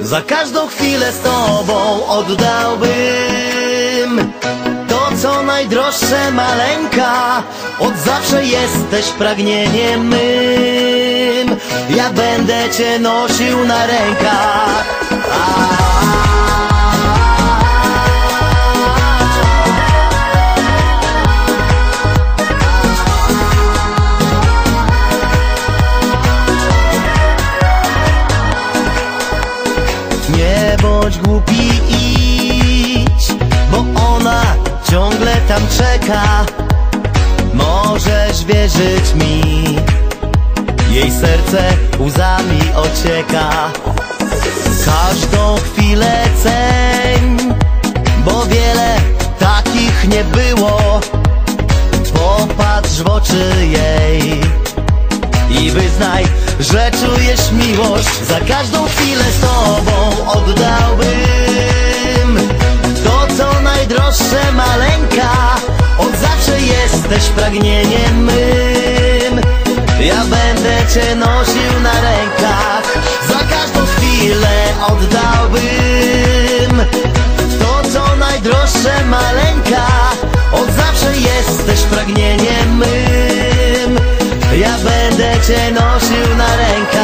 Za każdą chwilę z tobą oddałbym To co najdroższe maleńka. Od zawsze jesteś pragnieniem mym. Ja będę cię nosił na rękach głupi, idź Bo ona ciągle tam czeka. Możesz wierzyć mi Jej serce łzami ocieka. Każdą chwilę ceń Bo wiele takich nie było. Popatrz w oczy jej i wyznaj, że czujesz miłość. Za każdą chwilę z tobą oddałbym jesteś pragnieniem mym. Ja będę Cię nosił na rękach. Za każdą chwilę oddałbym To co najdroższe maleńka. Od zawsze jesteś pragnieniem mym. Ja będę Cię nosił na rękach.